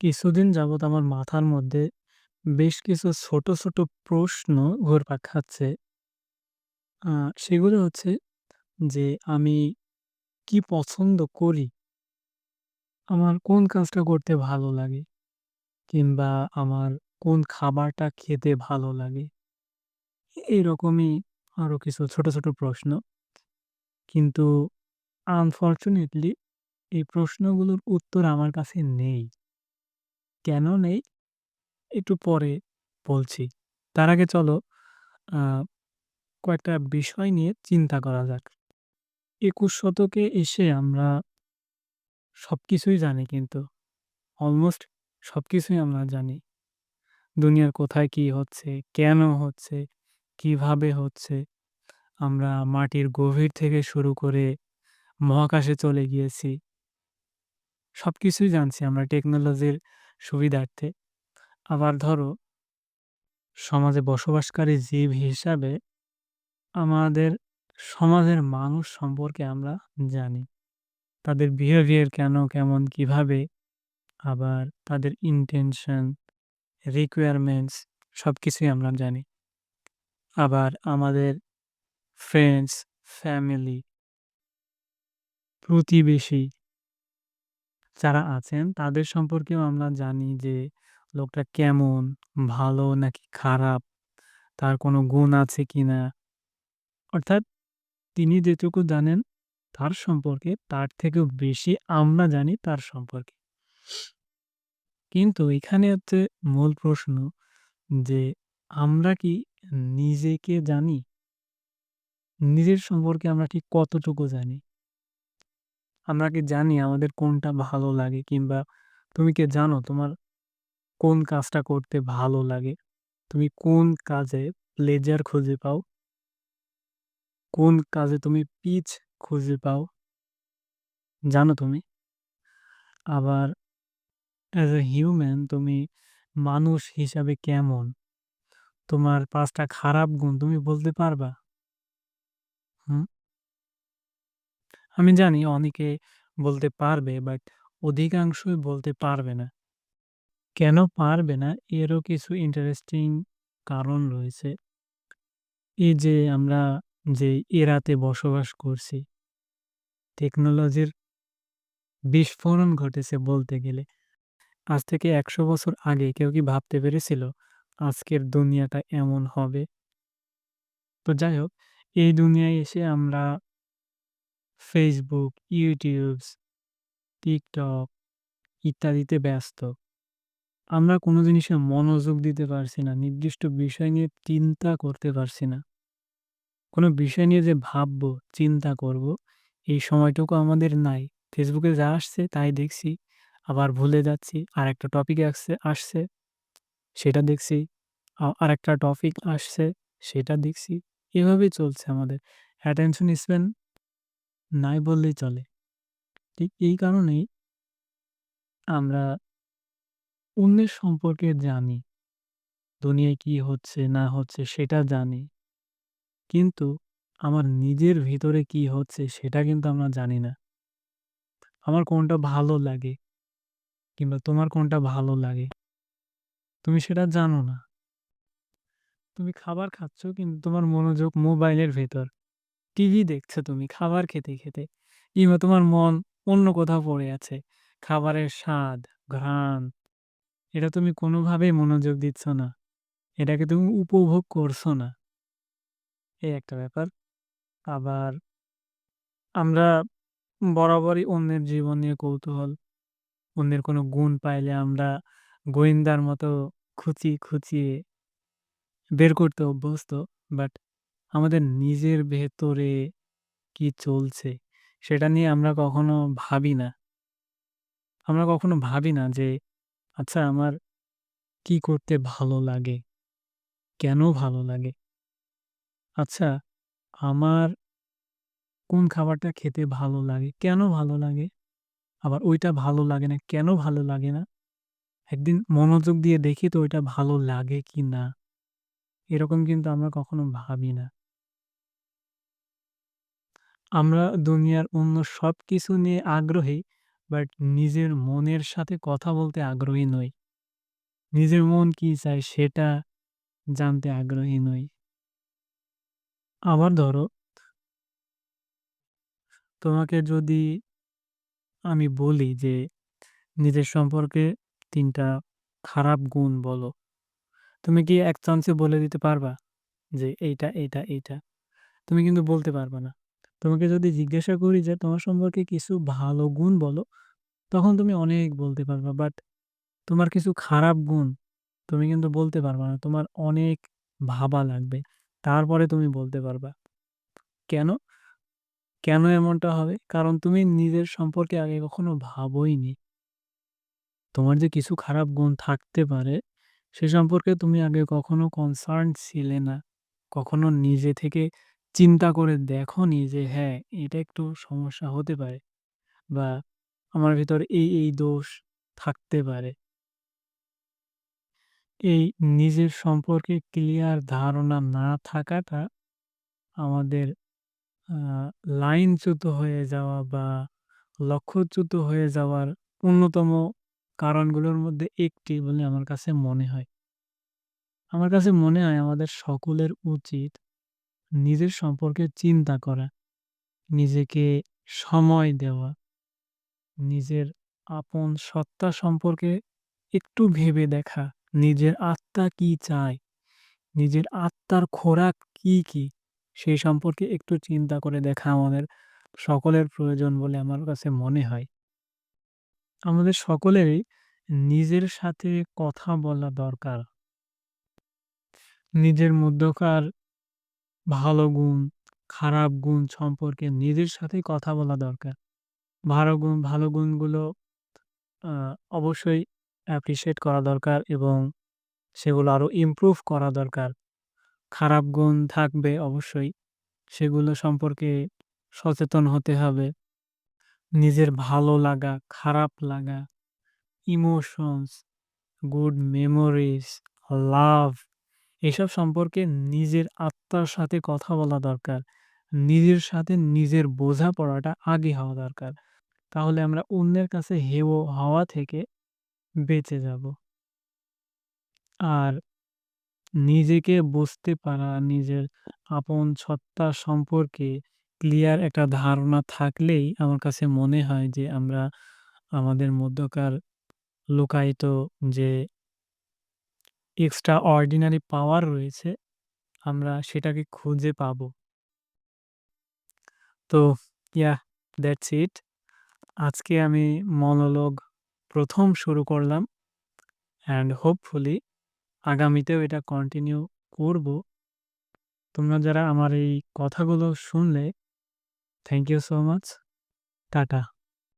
কিছুদিন যাবৎ আমার মাথার মধ্যে বেশ কিছু ছোট, ছোট প্রশ্ন ঘুরপাক খাচ্ছে। সেগুলো হচ্ছে যে আমি কি পছন্দ করি? আমার কোন কাজটা করতে ভালো লাগে? কিংবা আমার কোন খাবারটা খেতে ভালো লাগে? এইরকমই আরও কিছু ছোট, ছোট প্রশ্ন। কিন্তু আনফরচুনেটলি এই প্রশ্নগুলোর উত্তর আমার কাছে নেই। কেন নেই? একটু পরে বলছি। তার আগে চলো কয়েকটা বিষয় নিয়ে চিন্তা করা যাক। ২১ শতকে এসে আমরা সবকিছুই জানি কিন্তু। অলমোস্ট সবকিছুই আমরা জানি। দুনিয়ার কোথায় কি হচ্ছে, কেন হচ্ছে, কীভাবে হচ্ছে। আমরা মাটির গভীর থেকে শুরু করে মহাকাশে চলে গিয়েছি। সবকিছুই জানছি আমরা টেকনোলজির সুবিধার্থে। আবার ধরো সমাজে বসবাসকারী জীব হিসাবে আমাদের সমাজের মানুষ সম্পর্কে আমরা জানি। তাদের বিহেভিয়ার কেন, কেমন, কীভাবে, আবার তাদের ইনটেনশন, রিকোয়ারমেন্টস সবকিছুই আমরা জানি। আবার আমাদের ফ্রেন্ডস, ফ্যামিলি প্রতিবেশী যারা আছেন তাদের সম্পর্কেও আমরা জানি যে লোকটা কেমন, ভালো নাকি খারাপ, তার কোনো গুণ আছে কিনা। অর্থাৎ তিনি যেটুকু জানেন তার সম্পর্কে তার থেকেও বেশি আমরা জানি তার সম্পর্কে। কিন্তু এখানে হচ্ছে মূল প্রশ্ন যে আমরা কি নিজেকে জানি? নিজের সম্পর্কে আমরা ঠিক কতটুকু জানি? আমরা কি জানি আমাদের কোনটা ভালো লাগে? কিংবা তুমি কি জানো তোমার কোন কাজটা করতে ভালো লাগে? তুমি কোন কাজে প্লেজার খুঁজে পাও? কোন কাজে তুমি পিচ খুঁজে পাও? জানো তুমি? আবার অ্যাজ এ হিউম্যান তুমি মানুষ হিসাবে কেমন? তোমার ৫ টা খারাপ গুণ তুমি বলতে পারবা? হুম? আমি জানি অনেকে বলতে পারবে বাট অধিকাংশই বলতে পারবে না। কেন পারবে না এরও কিছু ইন্টারেস্টিং কারণ রয়েছে। এই যে আমরা যে এরাতে বসবাস করছি, টেকনোলজির বিস্ফোরণ ঘটেছে বলতে গেলে। আজ থেকে ১০০ বছর আগে কেউ কি ভাবতে পেরেছিল আজকের দুনিয়াটা এমন হবে? তো যাই হোক, এই দুনিয়ায় এসে আমরা Facebook, YouTube, টিকটক ইত্যাদিতে ব্যস্ত। আমরা কোনো জিনিসে মনোযোগ দিতে পারছি না। নির্দিষ্ট বিষয় নিয়ে চিন্তা করতে পারছি না। কোনো বিষয় নিয়ে যে ভাববো, চিন্তা করব, এই সময়টুকু আমাদের নাই। ফেসবুকে যা আসছে তাই দেখছি। আবার ভুলে যাচ্ছি। আর একটা টপিক আসছে আসছে, সেটা দেখছি। আর একটা টপিক আসছে, সেটা দেখছি। এভাবেই চলছে আমাদের। অ্যাটেনশন স্প্যান নাই বললেই চলে। ঠিক এই কারণেই আমরা অন্যের সম্পর্কে জানি। দুনিয়ায় কি হচ্ছে, না হচ্ছে, সেটা জানি। কিন্তু আমার নিজের ভিতরে কি হচ্ছে, সেটা কিন্তু আমরা জানি না। আমার কোনটা ভালো লাগে কিংবা তোমার কোনটা ভালো লাগে, তুমি সেটা জানো না। তুমি খাবার খাচ্ছ কিন্তু তোমার মনোযোগ মোবাইলের ভেতর। টিভি দেখছ তুমি খাবার খেতে, খেতে। কিংবা তোমার মন অন্য কোথাও পড়ে আছে। খাবারের স্বাদ, ঘ্রাণ এটা তুমি কোনোভাবেই মনোযোগ দিচ্ছ না। এটাকে তুমি উপভোগ করছ না। এই একটা ব্যাপার। আবার আমরা বরাবরই অন্যের জীবন নিয়ে কৌতূহল। অন্যের কোনো গুণ পাইলে আমরা গোয়েন্দার মতো খুঁচিয়ে, খুঁচিয়ে বের করতে অভ্যস্ত। বাট আমাদের নিজের ভেতরে কি চলছে সেটা নিয়ে আমরা কখনো ভাবি না। আমরা কখনো ভাবি না যে আচ্ছা আমার কি করতে ভালো লাগে? কেন ভালো লাগে? আচ্ছা আমার কোন খাবারটা খেতে ভালো লাগে? কেন ভালো লাগে? আবার ওইটা ভালো লাগে না, কেন ভালো লাগে না? একদিন মনোযোগ দিয়ে দেখি তো ওইটা ভালো লাগে কি না? এরকম কিন্তু আমরা কখনো ভাবি না। আমরা দুনিয়ার অন্য সবকিছু নিয়ে আগ্রহী বাট নিজের মনের সাথে কথা বলতে আগ্রহী নই। নিজের মন কি চায় সেটা জানতে আগ্রহী নই। আবার ধরো তোমাকে যদি আমি বলি যে নিজের সম্পর্কে ৩ টা খারাপ গুণ বলো। তুমি কি এক চান্সে বলে দিতে পারবা? যে এইটা, এইটা, এইটা? তুমি কিন্তু বলতে পারবা না। তোমাকে যদি জিজ্ঞাসা করি যে তোমার সম্পর্কে কিছু ভালো গুণ বলো, তখন তুমি অনেক বলতে পারবা। বাট তোমার কিছু খারাপ গুণ তুমি কিন্তু বলতে পারবা না। তোমার অনেক ভাবা লাগবে। তারপরে তুমি বলতে পারবা। কেন? কেন এমনটা হবে? কারণ তুমি নিজের সম্পর্কে আগে কখনো ভাবোইনি। তোমার যে কিছু খারাপ গুণ থাকতে পারে, সে সম্পর্কে তুমি আগে কখনো কনসার্ন ছিলে না। কখনো নিজে থেকে চিন্তা করে দেখোনি যে হ্যাঁ, এটা একটু সমস্যা হতে পারে বা আমার ভিতর এই, এই দোষ থাকতে পারে। এই নিজের সম্পর্কে ক্লিয়ার ধারণা না থাকাটা আমাদের আ লাইনচ্যুত হয়ে যাওয়া বা লক্ষ্যচ্যুত হয়ে যাওয়ার অন্যতম কারণগুলোর মধ্যে একটি বলে আমার কাছে মনে হয়। আমার কাছে মনে হয় আমাদের সকলের উচিত নিজের সম্পর্কে চিন্তা করা, নিজেকে সময় দেওয়া, নিজের আপন সত্তা সম্পর্কে একটু ভেবে দেখা, নিজের আত্মা কি চায়, নিজের আত্মার খোরাক কি, কি সেই সম্পর্কে একটু চিন্তা করে দেখা আমাদের সকলের প্রয়োজন বলে আমার কাছে মনে হয়। আমাদের সকলেরই নিজের সাথে কথা বলা দরকার। নিজের মধ্যকার ভালো গুণ, খারাপ গুণ সম্পর্কে নিজের সাথেই কথা বলা দরকার। ভালো গুণ ভালো গুণগুলো অবশ্যই অ্যাপ্রিসিয়েট করা দরকার এবং সেগুলো আরও ইমপ্রুভ করা দরকার। খারাপ গুণ থাকবে অবশ্যই। সেগুলো সম্পর্কে সচেতন হতে হবে। নিজের ভালো লাগা, খারাপ লাগা, ইমোশনস, গুড মেমোরিজ, লাভ এসব সম্পর্কে নিজের আত্মার সাথে কথা বলা দরকার। নিজের সাথে নিজের বোঝাপড়াটা আগে হওয়া দরকার। তাহলে আমরা অন্যের কাছে হেও হওয়া থেকে বেঁচে যাব। আর নিজেকে বুঝতে পারা, নিজের আপন সত্তা সম্পর্কে ক্লিয়ার একটা ধারণা থাকলেই আমার কাছে মনে হয় যে আমরা আমাদের মধ্যকার লুকায়িত যে এক্সট্রা অর্ডিনারি পাওয়ার রয়েছে, আমরা সেটাকে খুঁজে পাবো। তো ইয়া দ্যাটস ইট। আজকে আমি মনোলগ প্রথম শুরু করলাম। অ্যান্ড হোপফুলি আগামীতেও এটা কন্টিনিউ করব। তোমরা যারা আমার এই কথাগুলো শুনলে, thank you so much. Tata.